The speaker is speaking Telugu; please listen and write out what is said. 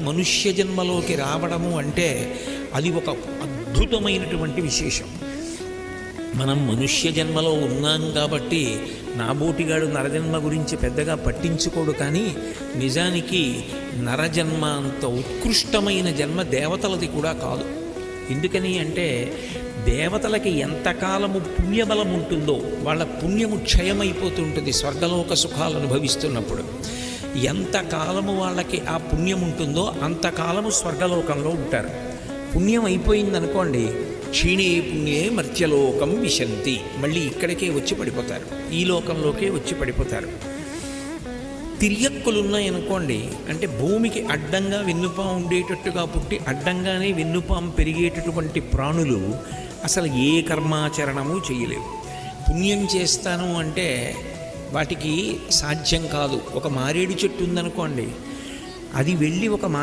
మనుష్య జన్మలోకి రావడము అంటే అది ఒక అద్భుతమైనటువంటి విశేషం. మనం మనుష్య జన్మలో ఉన్నాం కాబట్టి నాబోటిగాడు నరజన్మ గురించి పెద్దగా పట్టించుకోడు కానీ నిజానికి నరజన్మ అంత ఉత్కృష్టమైన జన్మ దేవతలది కూడా కాదు. ఎందుకని అంటే దేవతలకి ఎంతకాలము పుణ్యబలం ఉంటుందో వాళ్ళ పుణ్యము క్షయమైపోతుంటుంది స్వర్గలోక సుఖాలు అనుభవిస్తున్నప్పుడు. ఎంతకాలము వాళ్ళకి ఆ పుణ్యం ఉంటుందో అంతకాలము స్వర్గలోకంలో ఉంటారు. పుణ్యం అయిపోయిందనుకోండి క్షీణే పుణ్యే మర్త్యలోకం విశంతి. మళ్ళీ ఇక్కడికే వచ్చి పడిపోతారు. ఈ లోకంలోకే వచ్చి పడిపోతారు. తిరియక్కులు ఉన్నాయనుకోండి అంటే భూమికి అడ్డంగా వెన్నుపాం ఉండేటట్టుగా పుట్టి అడ్డంగానే వెన్నుపాం పెరిగేటటువంటి ప్రాణులు అసలు ఏ కర్మాచరణము చేయలేవు. పుణ్యం చేస్తాను అంటే వాటికి సాధ్యం కాదు. ఒక మారేడు చెట్టు ఉందనుకోండి అది వెళ్ళి ఒక మా